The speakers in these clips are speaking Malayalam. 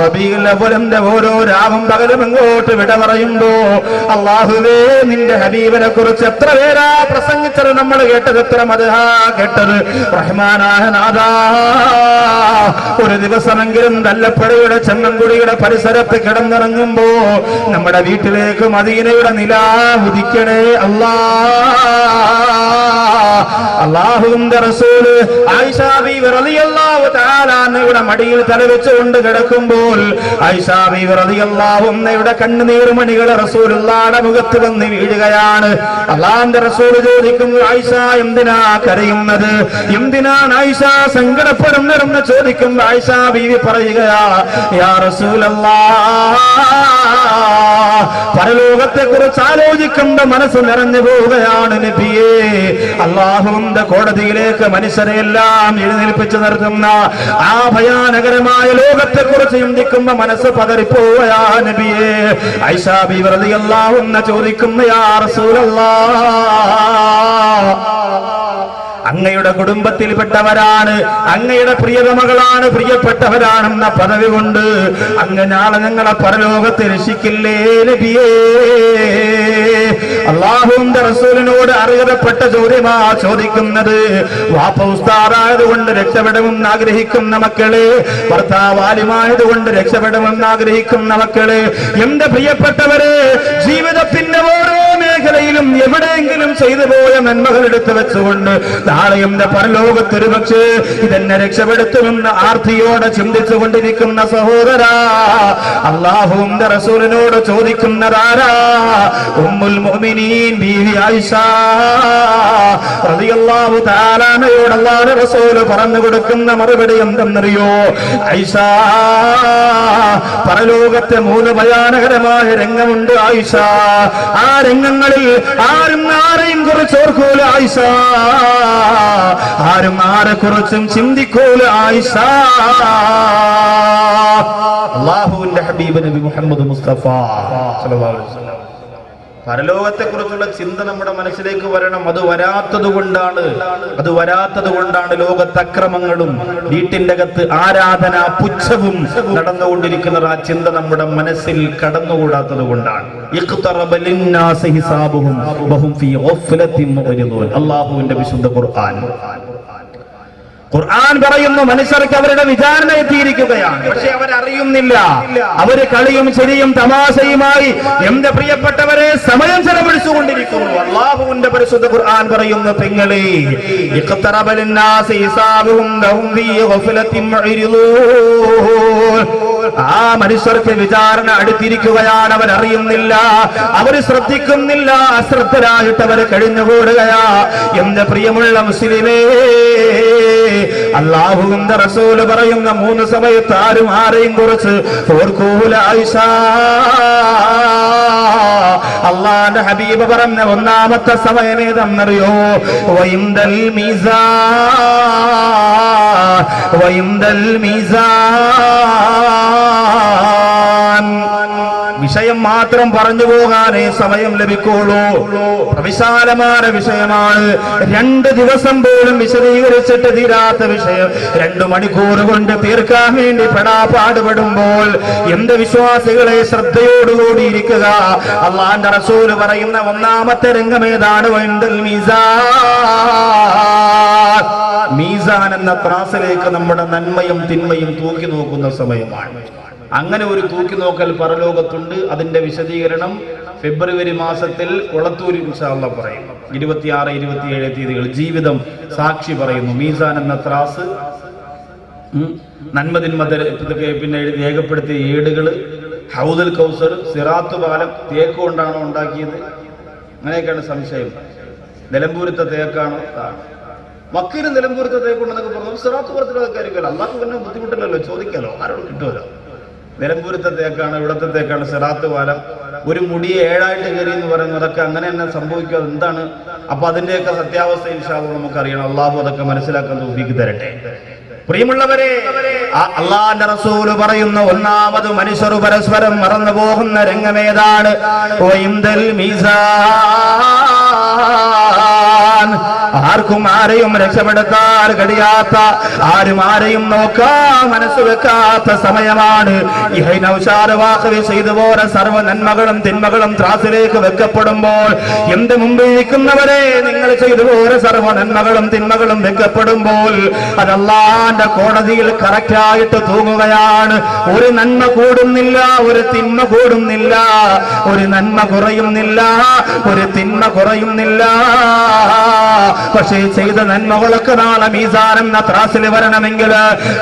റബീഉൽ അവ്വലിന്റെ ഓരോ രാവും പകലും ഇങ്ങോട്ട് വിട പറയുമ്പോ അള്ളാഹുവേ നിന്റെ ഹബീബിനെ കുറിച്ച് എത്ര പേരാ പ്രസംഗിച്ചത്? നമ്മൾ കേട്ടത് എത്ര മതഹാ കേട്ടത്? റഹ്മാനായ നാദാ ഒരു ദിവസമെങ്കിലും തല്ലപ്പടയുടെ ചെമ്മൻകുടിയുടെ പരിസരത്ത് കിടന്നിറങ്ങുമ്പോ നമ്മുടെ വീട്ടിലേക്ക് മദീനയുടെ നില ഉദിക്കണേ അല്ലാ. അള്ളാഹുവിന്റെ റസൂൽ അന്നയുടെ മടിയിൽ തലവെച്ചുകൊണ്ട് കിടക്കുമ്പോൾ ആയിഷാ ബീവി റളിയല്ലാഹു അന്നയുടെ കണ്ണുനീർ മണികൾ റസൂലുള്ളാഹിയുടെ മുഖത്ത് വന്ന് വീഴുകയാണ്. അള്ളാഹിന്റെ റസൂൽ ചോദിക്കുന്നു ആയിഷ എന്തിനാ കരയുന്നത്? എന്തിനാണ് ആയിഷ സങ്കടപ്പെടുന്നതെന്ന് ചോദിക്കുമ്പോൾ ആയിഷ ബീവി പറയുകയാ യാ റസൂലല്ലാഹ് പരലോകത്തെ കുറിച്ച് ആലോചിക്കുമ്പോ മനസ്സ് നിറഞ്ഞു പോവുകയാണ് നബിയേ. അള്ളാഹുവിന്റെ കോടതിയിലേക്ക് മനുഷ്യരെ എല്ലാം എഴുന്നേൽപ്പിച്ചു നിർത്തുന്ന ആ ഭയാനകരമായ ലോകത്തെ കുറിച്ച് ചിന്തിക്കുമ്പോ മനസ്സ് പകരിപ്പോയാ ചോദിക്കുന്ന യാ റസൂലല്ലാഹ് അങ്ങയുടെ കുടുംബത്തിൽപ്പെട്ടവരാണ്. അങ്ങയുടെ പ്രിയതമകളാണ് പ്രിയപ്പെട്ടവരാണെന്ന പദവി കൊണ്ട് അങ്ങ് നാളെ ഞങ്ങളെ പരലോകത്ത് രക്ഷിക്കില്ലേ നബിയേ? അള്ളാഹുവിന്റെ റസൂലിനോട് അർഹതപ്പെട്ട ചോദ്യമാ ചോദിക്കുന്നത്. വാപ്പ ഉസ്താദായതുകൊണ്ട് രക്ഷപ്പെടുമെന്ന് ആഗ്രഹിക്കുന്ന മക്കൾ ഭർത്താവാലിമായത് കൊണ്ട് രക്ഷപ്പെടുമെന്ന് ആഗ്രഹിക്കുന്ന മക്കൾ എന്റെ പ്രിയപ്പെട്ടവര് ജീവിതത്തിന്റെ ഓരോ മേഖലയിലും എവിടെയെങ്കിലും ചെയ്തു പോയ നന്മകൾ എടുത്തു വെച്ചുകൊണ്ട് നാളെ എന്റെ പരലോകത്ത് ഒരു പക്ഷേ ഇതെന്നെ രക്ഷപ്പെടുത്തുമെന്ന് ആർത്തിയോടെ ചിന്തിച്ചു കൊണ്ടിരിക്കുന്ന സഹോദരാ. അള്ളാഹുവും റസൂലിനോട് ചോദിക്കുന്നതാരാ? ഉമ്മുൽ മുഅ്മിനീൻ ബീവി ആയിഷ. റളിയല്ലാഹു തആലാനയോട് അല്ലാഹുവിന്റെ റസൂൽ പറഞ്ഞു കൊടുക്കുന്ന മറുപടി എന്തെന്നറിയോ? ആയിഷ പരലോകത്തെ മൂന്ന് ഭയാനകരമായ രംഗമുണ്ട് ആയിഷ. ആ രംഗങ്ങളിൽ ആരും ആരെയും കുറിച്ച് ഓർക്കൂല ആയിഷ. ആരും ആരെ കുറിച്ചും ചിന്തിക്കൂല ആയിഷ. അള്ളാഹുവിന്റെ ഹബീബ് നബി മുഹമ്മദ് മുസ്തഫ സല്ലല്ലാഹു അലൈഹി വസല്ലം. പരലോകത്തെ കുറിച്ചുള്ള ചിന്ത നമ്മുടെ മനസ്സിലേക്ക് വരണം. അത് വരാത്തത് കൊണ്ടാണ്. അത് വരാത്തത് കൊണ്ടാണ് ലോകത്ത് അക്രമങ്ങളും വീട്ടിന്റെ അകത്ത് ആരാധന പുച്ഛവും നടന്നുകൊണ്ടിരിക്കുന്നത്. ആ ചിന്ത നമ്മുടെ മനസ്സിൽ കടന്നുകൂടാത്തത് കൊണ്ടാണ്. അള്ളാഹുവിന്റെ വിശുദ്ധ ഖുർആൻ. ഖുർആൻ പറയുന്നു മനുഷ്യർക്ക് അവരുടെ വിചാരണ എത്തിയിരിക്കുകയാണ്. പക്ഷെ അവരറിയുന്നില്ല. അവർ കളിയും ശരിയും തമാശയുമായി എന്റെ പ്രിയപ്പെട്ടവരെ സമയം ചെലവഴിച്ചുകൊണ്ടിരിക്കുന്നു. പരിശുദ്ധ ഖുർആൻ പറയുന്നു ആ മനുഷ്യർക്ക് വിചാരണ അടുത്തിരിക്കുകയാണ് അവർ അറിയുന്നില്ല അവർ ശ്രദ്ധിക്കുന്നില്ല. അശ്രദ്ധരായിട്ട് അവർ കഴിഞ്ഞുകൂടുകയാ. എന്റെ പ്രിയമുള്ള മുസ്ലിമേ അള്ളാഹുവിന്റെ റസൂൽ പറയുന്ന മൂന്ന് സമയത്ത് ആരും ആരെയും കുറിച്ച് ആയിഷ. അള്ളാന്റെ ഹബീബ് പറഞ്ഞ ഒന്നാമത്തെ സമയം ഏതെന്നറിയോ? വൈന്തൽ മീസാ. വൈന്തൽ മീസാൻ. വിഷയം മാത്രം പറഞ്ഞു പോകാനേ സമയം ലഭിക്കുള്ളൂ. വിശാലമായ വിഷയമാണ്. രണ്ട് ദിവസം പോലും വിശദീകരിച്ചിട്ട് തീരാത്ത വിഷയം. രണ്ടു മണിക്കൂർ കൊണ്ട് തീർക്കാൻ വേണ്ടി പെടാ പാടുപെടുമ്പോൾ എന്റെ വിശ്വാസികളെ ശ്രദ്ധയോടുകൂടി ഇരിക്കുക? അള്ളാന്റെ റസൂൽ പറയുന്ന ഒന്നാമത്തെ രംഗമേതാണ് മീസാൻ. എന്ന ത്രാസിലേക്ക് നമ്മുടെ നന്മയും തിന്മയും തൂക്കി നോക്കുന്ന സമയമാണ്. അങ്ങനെ ഒരു തൂക്കി നോക്കൽ പരലോകത്തുണ്ട്. അതിന്റെ വിശദീകരണം ഫെബ്രുവരി മാസത്തിൽ കൊളത്തൂർ ഇൻഷാല്ല പറയും. ഇരുപത്തിയാറ് ഇരുപത്തിയേഴ് തീയതികൾ ജീവിതം സാക്ഷി പറയുന്നു. മീസാൻ എന്ന ത്രാസ് നന്മതിന്മ പിന്നെ രേഖപ്പെടുത്തിയ ഏടുകൾ ഹൗദൽ കൗസർ സിറാത്ത് പാലം തേക്ക് കൊണ്ടാണോ ഉണ്ടാക്കിയത്? അങ്ങനെയൊക്കെയാണ് സംശയം. നിലമ്പൂരത്തെ തേക്കാണോ? മക്കയിലും നിലമ്പൂരത്തെ തേക്കുണ്ടെന്നൊക്കെ പറഞ്ഞു. സിറാത്ത് പുറത്തിലൊക്കെ ആയിരിക്കുമല്ലോ അള്ളാഹ് പിന്നെ ബുദ്ധിമുട്ടില്ലല്ലോ. ചോദിക്കാലോ? ആരോട് കിട്ടുമല്ലോ? നിലമ്പൂരത്തെ തേക്കാണ് ഇവിടത്തെ തേക്കാണ് സിറാത്ത് പാലം. ഒരു മുടി ഏഴായിട്ട് കയറി എന്ന് പറയുന്നത് അതൊക്കെ അങ്ങനെ തന്നെ സംഭവിക്കുക എന്താണ്? അപ്പൊ അതിന്റെയൊക്കെ സത്യാവസ്ഥ ഇൻഷാവ് നമുക്ക് അറിയണം. അള്ളാഹു അതൊക്കെ മനസ്സിലാക്കാൻ തോഫിക്ക് തരട്ടെ. പ്രിയമുള്ളവരെ അള്ളാന്റെ റസൂൽ പറയുന്ന ഒന്നാമത് മനുഷ്യർ പരസ്പരം മറന്നു പോകുന്ന രംഗമേതാണ് ആർക്കും ആരെയും രക്ഷപ്പെടുത്താൻ കഴിയാത്ത ആരും ആരെയും നോക്കാൻ മനസ്സ് വെക്കാത്ത സമയമാണ്. ചെയ്തു സർവ നന്മകളും തിന്മകളും ത്രാസിലേക്ക് വെക്കപ്പെടുമ്പോൾ എന്റെ മുമ്പിൽ ഇരിക്കുന്നവരെ നിങ്ങൾ ചെയ്തു പോലെ സർവ നന്മകളും തിന്മകളും വെക്കപ്പെടുമ്പോൾ അതല്ലാന്റെ കോടതിയിൽ കറക്റ്റായിട്ട് തൂങ്ങുകയാണ്. ഒരു നന്മ കൂടുന്നില്ല ഒരു തിന്മ കൂടുന്നില്ല ഒരു നന്മ കുറയുന്നില്ല ഒരു തിന്മ കുറയുന്നില്ല. ചെയ്ത നന്മകളൊക്കെ നാളെ മീസാനം എന്ന ത്രാസിൽ വരണമെങ്കിൽ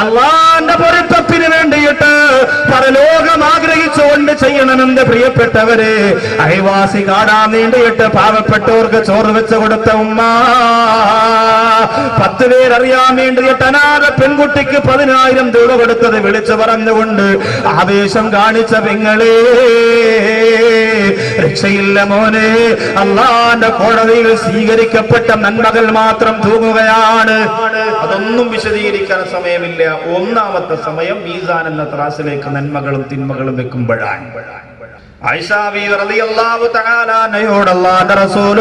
അള്ളാന്റെ പൊരുത്തത്തിന് വേണ്ടിയിട്ട് പരലോകം ചെയ്യണമെന്ന് പ്രിയപ്പെട്ടവരെ അയവാസി കാടാ നീണ്ടിയിട്ട് പാവപ്പെട്ടവർക്ക് ചോറ് വെച്ച് കൊടുത്ത ഉമ്മ. പത്ത് പേരറിയാൻ വേണ്ടിയിട്ട് അനാഥ പെൺകുട്ടിക്ക് പതിനായിരം രൂപ കൊടുത്തത് വിളിച്ചു പറഞ്ഞുകൊണ്ട് ആവേശം കാണിച്ച പെങ്ങളെ രക്ഷയില്ല മോനെ അള്ളാന്റെ കോടതിയിൽ സ്വീകരിക്കപ്പെട്ട നന്മകൾ മാത്രം തൂങ്ങുകയാണ്. അതൊന്നും വിശദീകരിക്കാൻ സമയമില്ല. ഒന്നാമത്തെ സമയം മീസാൻ എന്ന ത്രാസിലേക്ക് നന്മകളും തിന്മകളും വെക്കുമ്പോഴാണ്.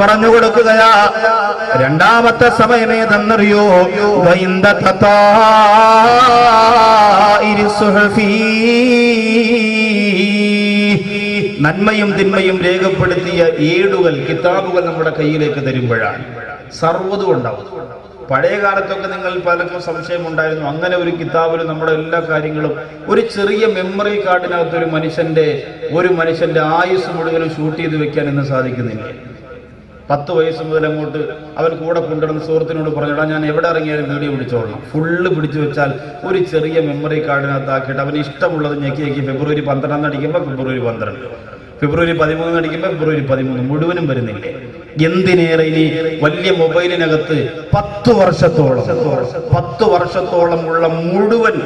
പറഞ്ഞു കൊടുക്കുകയാ രണ്ടാമത്തെ സമയം ഏതെന്നറിയോ. നന്മയും തിന്മയും രേഖപ്പെടുത്തിയ ഏടുകൾ കിതാബുകൾ നമ്മുടെ കയ്യിലേക്ക് തരുമ്പോഴാണ്. സർവതും ഉണ്ടാവും. പഴയ കാലത്തൊക്കെ നിങ്ങൾ പലർക്കും സംശയം ഉണ്ടായിരുന്നു അങ്ങനെ ഒരു കിതാബിൽ നമ്മുടെ എല്ലാ കാര്യങ്ങളും ഒരു ചെറിയ മെമ്മറി കാർഡിനകത്ത് ഒരു മനുഷ്യന്റെ ഒരു മനുഷ്യന്റെ ആയുസ് മുഴുവനും ഷൂട്ട് ചെയ്ത് വെക്കാൻ ഇന്ന് സാധിക്കുന്നില്ല. പത്ത് വയസ്സ് മുതൽ അങ്ങോട്ട് അവൻ കൂടെ കൊണ്ടുവരുന്ന സുഹൃത്തിനോട് പറഞ്ഞിടാ ഞാൻ എവിടെ ഇറങ്ങിയാലും വീഡിയോ പിടിച്ചോളാം. ഫുള്ള് പിടിച്ചു വെച്ചാൽ ഒരു ചെറിയ മെമ്മറി കാർഡിനകത്ത് ആക്കിയിട്ട് അവന് ഇഷ്ടമുള്ളത് ഞെക്കി ഞെക്കി ഫെബ്രുവരി പന്ത്രണ്ടാം അടിക്കുമ്പോൾ ഫെബ്രുവരി പന്ത്രണ്ട് ഫെബ്രുവരി പതിമൂന്ന് അടിക്കുമ്പോൾ ഫെബ്രുവരി പതിമൂന്ന് മുഴുവനും വരുന്നില്ലേ? എന്തിനേറെ ഇനി വലിയ മൊബൈലിനകത്ത് പത്ത് വർഷത്തോളം പത്ത് വർഷത്തോളം ഉള്ള മുഴുവൻ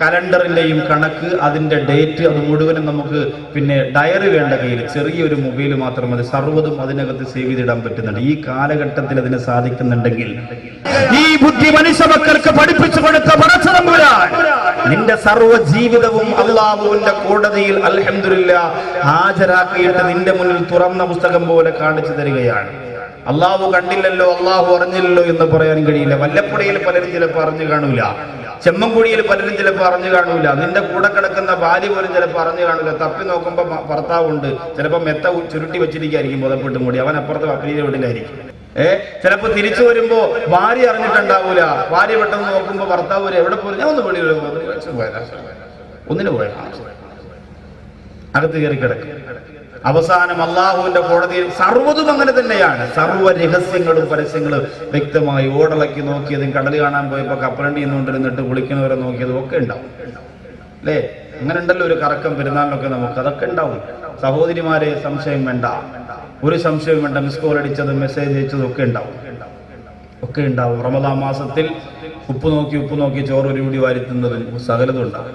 കലണ്ടറിന്റെയും കണക്ക് അതിന്റെ ഡേറ്റ് അത് മുഴുവനും നമുക്ക് പിന്നെ ഡയറി വേണ്ട കയ്യിൽ. ചെറിയൊരു മൊബൈൽ മാത്രം മതി. സർവതും അതിനകത്ത് സേവ് ചെയ്തിടാൻ പറ്റുന്നുണ്ട്. ഈ കാലഘട്ടത്തിൽ അതിന് സാധിക്കുന്നുണ്ടെങ്കിൽ ഈ ബുദ്ധി മനുഷ്യ മക്കൾക്ക് പഠിപ്പിച്ചു കൊടുത്ത നിന്റെ സർവ ജീവിതവും അള്ളാഹുവിന്റെ കോടതിയിൽ അലഹമില്ല ഹാജരാക്കിയിട്ട് നിന്റെ മുന്നിൽ തുറന്ന പുസ്തകം പോലെ കാണിച്ചു തരികയാണ്. അള്ളാഹു കണ്ടില്ലല്ലോ അള്ളാഹു അറിഞ്ഞില്ലല്ലോ എന്ന് പറയാൻ കഴിയില്ല. വല്ലപ്പുഴയിൽ പലരും ചിലപ്പോൾ അറിഞ്ഞു കാണൂല. ചെമ്മൻകുഴിയിൽ പലരും ചിലപ്പോൾ അറിഞ്ഞു കാണൂല. നിന്റെ കൂടെ കിടക്കുന്ന ഭാര്യ പോലും ചിലപ്പോൾ അറിഞ്ഞു കാണൂല. തപ്പി നോക്കുമ്പോൾ ഭർത്താവ് ഭർത്താവുണ്ട്. ചിലപ്പോൾ മെത്ത ചുരുട്ടി വെച്ചിരിക്കുകയായിരിക്കും ബോധപ്പെട്ട് മൂടി. അവൻ അപ്പുറത്ത് അപ്പരീത വീട്ടിലായിരിക്കും ഏ? ചിലപ്പോ തിരിച്ചു വരുമ്പോ ഭാര്യ അറിഞ്ഞിട്ടുണ്ടാവൂല. ഭാര്യ പെട്ടെന്ന് നോക്കുമ്പോ ഭർത്താവ് എവിടെ പോലും ഞാൻ ഒന്ന് വെളിയിൽ ഒന്നിനു പോയ അകത്ത് കയറി കിടക്കും. അവസാനം അള്ളാഹുവിന്റെ കോടതിയിൽ സർവതും അങ്ങനെ തന്നെയാണ്. സർവ രഹസ്യങ്ങളും പരസ്യങ്ങളും വ്യക്തമായി ഓടളക്കി നോക്കിയതും കടൽ കാണാൻ പോയപ്പോ കപ്പലണ്ടി നിന്നുകൊണ്ടിരുന്നിട്ട് കുളിക്കുന്നവരെ നോക്കിയതും ഒക്കെ ഉണ്ടാവും. അല്ലേ? അങ്ങനെ ഉണ്ടല്ലോ ഒരു കറക്കം പെരുന്നാളിനൊക്കെ നമുക്ക്. അതൊക്കെ ഉണ്ടാവും. സഹോദരിമാരെ സംശയം വേണ്ട. ഒരു സംശയം വേണ്ട. മിസ് കോൾ അടിച്ചതും മെസ്സേജ് അയച്ചതും ഒക്കെ ഉണ്ടാവും. ഒക്കെ ഉണ്ടാവും. റമദാ മാസത്തിൽ ഉപ്പ് നോക്കി ഉപ്പ് നോക്കി ചോറ് ഒരു കൂടി വാരിത്തുന്നതും സകലതും ഉണ്ടാവും.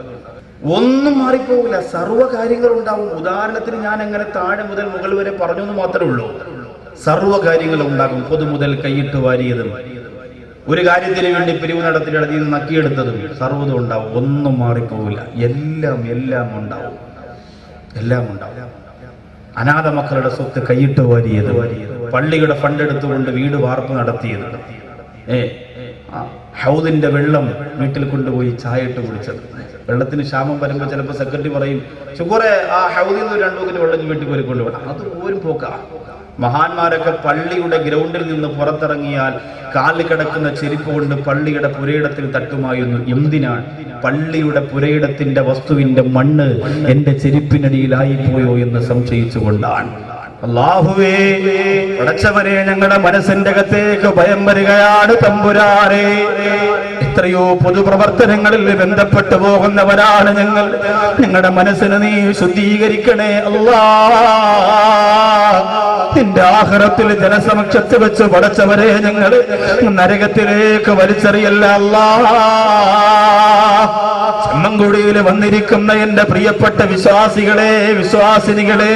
ഒന്നും മാറിപ്പോകില്ല. സർവ കാര്യങ്ങൾ ഉണ്ടാവും ഉദാഹരണത്തിന് ഞാൻ എങ്ങനെ താഴെ മുതൽ മുകൾ വരെ പറഞ്ഞു എന്ന് മാത്രമേ ഉള്ളൂ. സർവ കാര്യങ്ങളും ഉണ്ടാകും പൊതു മുതൽ കൈയിട്ട് വാരിയതും. ഒരു കാര്യത്തിന് വേണ്ടി പിരിവ് നടത്തി അതിൽ നിന്ന് നക്കിയെടുത്തതും സർവതും ഉണ്ടാവും. ഒന്നും മാറിപ്പോകില്ല. എല്ലാം എല്ലാം ഉണ്ടാവും. എല്ലാം ഉണ്ടാവും. അനാഥ മക്കളുടെ സ്വത്ത് കൈയിട്ട് വാരിയത്. പള്ളിയുടെ ഫണ്ട് എടുത്തുകൊണ്ട് വീട് വാർപ്പ് നടത്തിയത്. ഏ? ആ, ഹൗദിന്റെ വെള്ളം വീട്ടിൽ കൊണ്ടുപോയി ചായ ഇട്ട് കുടിച്ചത്. വെള്ളത്തിന് ക്ഷാമം വരുമ്പോൾ ചിലപ്പോൾ സെക്രട്ടറി പറയും ചുക്കുറെ ആ ഹൗദിൽ നിന്ന് രണ്ടു മൂന്ന് വെള്ളം വീട്ടിൽ പോയി കൊണ്ടുപോകണം അത് ഒരു പോക്കാ. മഹാന്മാരൊക്കെ പള്ളിയുടെ ഗ്രൗണ്ടിൽ നിന്ന് പുറത്തിറങ്ങിയാൽ കാലിൽ കിടക്കുന്ന ചെരുപ്പ് കൊണ്ട് പള്ളിയുടെ പുരയിടത്തിൽ തട്ടുമായിരുന്നു എന്തിനാണ്? പള്ളിയുടെ പുരയിടത്തിന്റെ വസ്തുവിന്റെ മണ്ണ് എന്റെ ചെരുപ്പിനടിയിലായി പോയോ എന്ന് സംശയിച്ചുകൊണ്ടാണ്. അള്ളാഹുവേ അടച്ചവരെ ഞങ്ങളുടെ മനസ്സിന്റെ അകത്തേക്ക് ഭയം വരികയാണ് തമ്പുരാനെ. എത്രയോ പൊതുപ്രവർത്തനങ്ങളിൽ ബന്ധപ്പെട്ടു പോകുന്നവരാണ് ഞങ്ങൾ. ഞങ്ങളുടെ മനസ്സിനെ നീ ശുദ്ധീകരിക്കണേ അല്ലാ. നിന്റെ ആഹാരത്തിൽ ജനസമക്ഷത്ത് വെച്ച് പടച്ചവരെ ഞങ്ങൾ നരകത്തിലേക്ക് വലിച്ചെറിയല്ല അല്ലാ. ചെമ്മൻകുടിയിൽ വന്നിരിക്കുന്ന എന്റെ പ്രിയപ്പെട്ട വിശ്വാസികളെ വിശ്വാസിനികളെ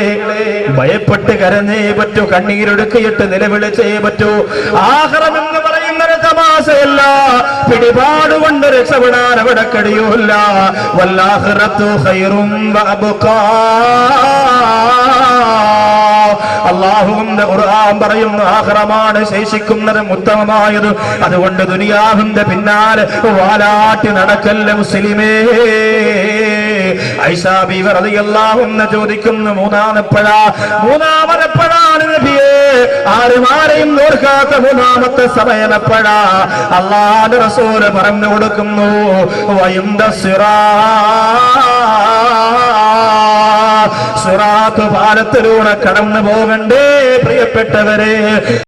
ഭയപ്പെട്ട് കരഞ്ഞേ പറ്റൂ കണ്ണീരൊടുക്കിയിട്ട് നിലവിളിച്ചേ പറ്റൂ. ആഹാരം എന്ന് പറയുന്നത് തമാശയല്ല. പിടിപാട് കൊണ്ട് രക്ഷപ്പെടാൻ അവിടെ കഴിയൂല വല്ലാഹിറത്തു വഅബ്ഖാ അള്ളാഹുവിന്റെ ഖുർആൻ പറയുന്നു ആഹ്റമാണ് ശേഷിക്കുന്നത് ഉത്തമമായത്. അതുകൊണ്ട് ദുനിയാവിന്റെ പിന്നാലെ വാലാട്ടി നടക്കല്ല മുസ്ലിമേ. ഐഷാബി റളിയല്ലാഹുന്ന ചോദിക്കുന്നു മൂന്നാമപ്പഴ മൂന്നാമതെപ്പോഴാണ് നബിയേ ആരുമാരെയും നോർക്കാത്ത മൂന്നാമത്തെ സമയം എപ്പോഴാ? അള്ളാഹുവിന്റെ റസൂൽ പറഞ്ഞു കൊടുക്കുന്നു വയുന്ത സിറാ സിറാത്ത് പാലത്തിലൂടെ കടന്നു പോകണ്ടേ പ്രിയപ്പെട്ടവരെ.